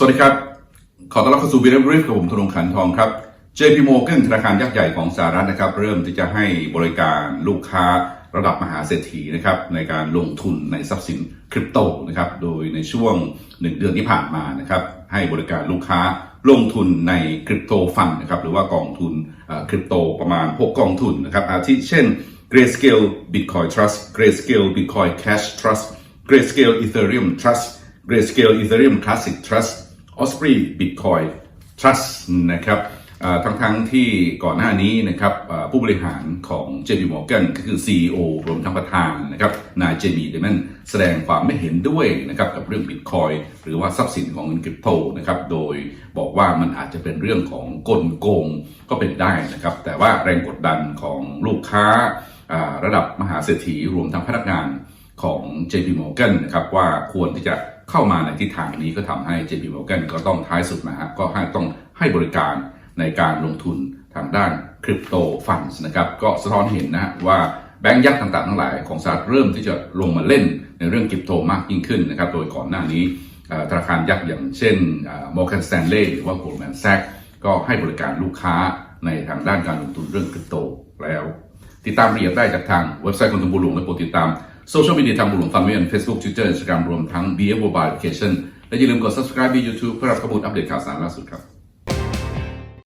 สวัสดีครับ ขอต้อนรับเข้าสู่วีดีโอรีฟกับผมธนงขันทองครับ JP Morgan ธนาคารยักษ์ใหญ่ของสหรัฐนะครับ เริ่มที่จะให้บริการลูกค้าระดับมหาเศรษฐีนะครับในการลงทุนในทรัพย์สินคริปโตนะครับโดยในช่วง 1 เดือนที่ผ่านมานะครับให้บริการลูกค้าลงทุนในคริปโตฟันนะครับหรือว่ากองทุนคริปโตประมาณ 6 กองทุนนะครับอาทิเช่น Grayscale Bitcoin Trust Grayscale Bitcoin Cash Trust Grayscale Ethereum Trust Grayscale Ethereum Classic Trust Osprey Bitcoin Trust นะครับทั้งทั้งๆที่ก่อนหน้านี้นะครับผู้บริหารของ JP Morgan ก็คือ CEO รวมทั้งประธานนะครับนาย JB d e m o n แสดงความไม่เห็นด้วยนะครับกับเรื่อง Bitcoin หรือว่าทรัพย์สินของเงินคริปโตนะครับโดยบอกว่ามันอาจจะเป็นเรื่องของกลโกงก็เป็นได้นะครับแต่ว่าแรงกดดันของลูกค้าระดับมหาเศรษฐีรวมทั้งพนักงาน ของ JP Morgan นะครับว่าควรที่จะเข้ามาในทิศทางนี้ก็ทำให้ JP Morgan ก็ต้องท้ายสุดนะฮะก็ให้ต้องให้บริการในการลงทุนทางด้านคริปโตฟันส์นะครับก็สะท้อนเห็นนะว่าแบงก์ยักษ์ต่างๆทั้งหลายของสหรัฐเริ่มที่จะลงมาเล่นในเรื่องคริปโตมากยิ่งขึ้นนะครับโดยก่อนหน้านี้ธนาคารยักษ์อย่างเช่น Morgan Stanley หรือว่า Goldman Sachs ก็ให้บริการลูกค้าในทางด้านการลงทุนเรื่องคริปโตแล้ว ติดตามรายละเอียดได้จากทางเว็บไซต์ของทางบุหลวงและโปรดติดตามโซเชียลมีเดียทางบุหลวงฟันเวียน Facebook Twitter Instagram รวมทั้ง b ี Mobile Application และอย่าลืมกด subscribe ที่ YouTube เพื่อรับข้อมูลอัปเดตข่าวสารล่าสุดครับ